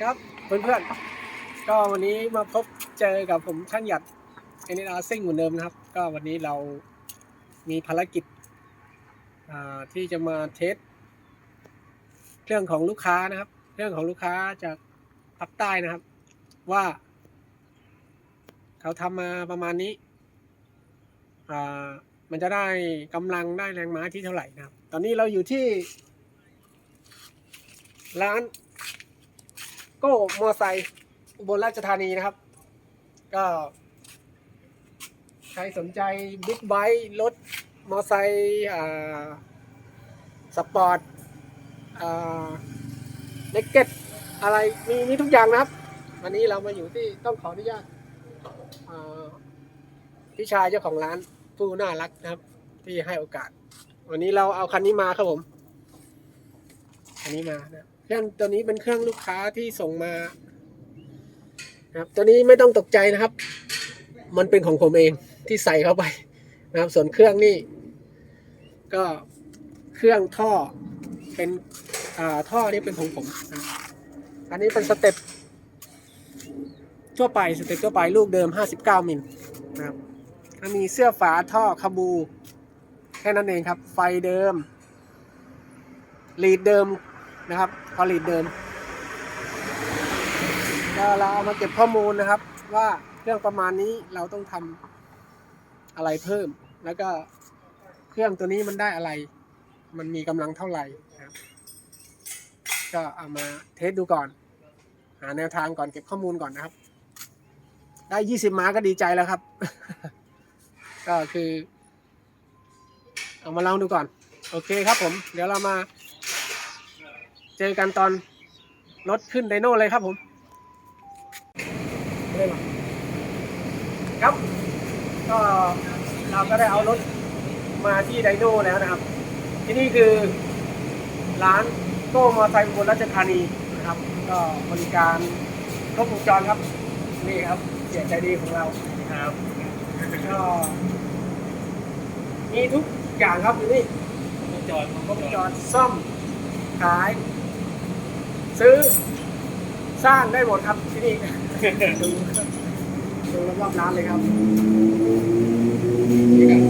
ครับเพื่อนๆ ก็วันนี้มาพบเจอกับผมช่างหยัดเอ็นอาร์ซิ่งเหมือนเดิมนะครับ ก็วันนี้เรามีภารกิจที่จะมาเทสเครื่องของลูกค้านะครับ เครื่องของลูกค้าจากภาคใต้นะครับ ว่า เขาทำมาประมาณนี้มันจะได้กำลังได้แรงม้าที่เท่าไหร่นะครับ ตอนนี้เราอยู่ที่ร้าน โก้มอไซค์อุบลราชธานีนะครับ ก็ใครสนใจบิ๊กไบค์รถมอไซค์สปอร์ตเล็กเก็ตอะไรมีมีทุกอย่างนะครับ วันนี้เรามาอยู่ที่ต้องขออนุญาตพี่ชายเจ้าของร้านผู้น่ารักนะครับ ที่ให้โอกาส วันนี้เราเอาคันนี้มาครับผมอันนี้มานะ เครื่องตัวนี้เป็นเครื่องลูกค้าที่ส่งมาครับตัวนี้ไม่ต้องตกใจนะครับ มันเป็นของผมเองที่ใส่เข้าไปนะครับ ส่วนเครื่องนี่ก็เครื่องท่อเป็นอ่าท่อนี่เป็นของผมนะอันนี้เป็นสเต็ปทั่วไปสเต็ปทั่วไปลูกเดิม 59 มิลนะครับมีเสื้อฝาท่อคาบู แค่นั้นเองครับ ไฟเดิม ลีดเดิม นะครับพอลีดเดิมก็เราเอามาเก็บข้อมูลนะครับ ว่าเครื่องประมาณนี้เราต้องทำอะไรเพิ่ม แล้วก็เครื่องตัวนี้มันได้อะไร มันมีกำลังเท่าไหร่นะครับ ก็เอามาเทสดูก่อน หาแนวทางก่อนเก็บข้อมูลก่อนนะครับ ได้ยี่สิบม้าก็ดีใจแล้วครับ ก็คือ เอามาลองดูก่อน โอเคครับผม เดี๋ยวเรามา เจอกันตอนรถขึ้นไดโน่เลยครับผมไม่ได้หรอกครับ ก็เราก็ได้เอารถมาที่ไดโน่แล้วนะครับ ที่นี่คือร้านโก้มอไซค์อุบลราชธานีนะครับ ก็บริการครบวงจรครับ นี่ครับเสียใจดีของเราครับก็มีทุกอย่างครับอยู่นี่จอดครบวงจรซ่อมขาย ซื้อ สร้างได้หมดครับที่นี่ ดูดูรอบๆร้านเลยครับนี่ครับ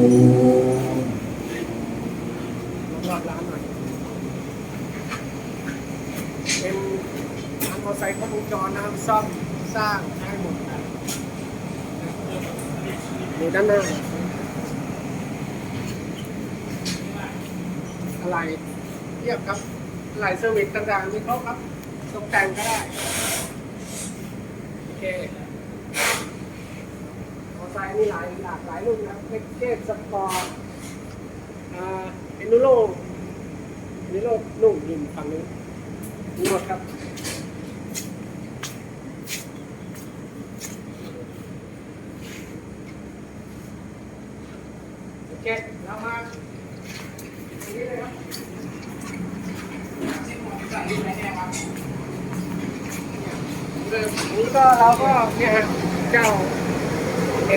รอบๆร้านหน่อยเป็นร้านมอเตอร์ไซค์ครบวงจรนะครับซ่อมสร้างได้หมดดูด้านหน้าอะไรเทียบครับหลายเซอร์วิสต่างๆมีครบครับ ตกแต่งก็ได้ โอเคมอไซค์มีหลายหลากหลายรุ่นนะเล็กเกตสปอร์ตอ่าเอ็นดูโรเอ็นดูโรนุ่มยินฝั่งนี้มีหมดครับโอเคเรามาตรงนี้เลยครับอันเนี้ นี้ก็เราก็เนี่ยฮะเจ้า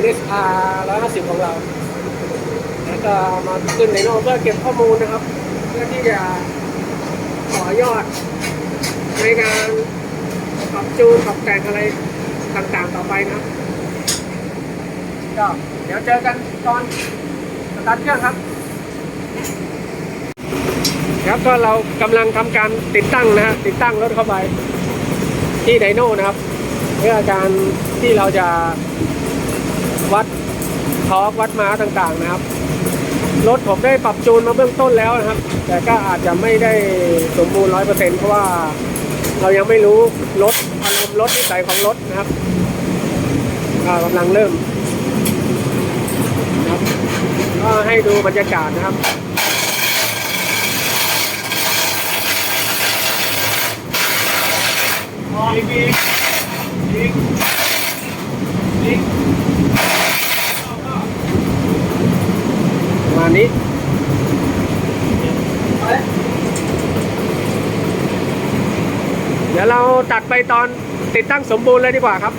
NSR 150 ของเรา แล้วก็มาขึ้นในโน้ตเพื่อเก็บข้อมูลนะครับ เพื่อที่จะต่อยอดในการปรับจูนปรับแต่งอะไรต่างๆต่อไปนะก็เดี๋ยวเจอกันตอนสตาร์ทเครื่องครับ ครับก็เรากำลังทำการติดตั้งนะฮะติดตั้งรถเข้าไป ที่ไดโน่นะครับเพื่อการที่เราจะวัดทอร์กวัดม้าต่างๆนะครับ รถผมได้ปรับจูนมาเบื้องต้นแล้วนะครับ แต่ก็อาจจะไม่ได้สมบูรณ์ร้อยเปอร์เซ็นต์เพราะว่าเรายังไม่รู้รถอารมณ์รถนิสัยของรถนะครับก็กำลังเริ่มนะครับก็ให้ดูบรรยากาศนะครับ อีก อีกอีกอีกประมาณนี้เดี๋ยวเราตัดไปตอนติดตั้งสมบูรณ์เลยดีกว่าครับ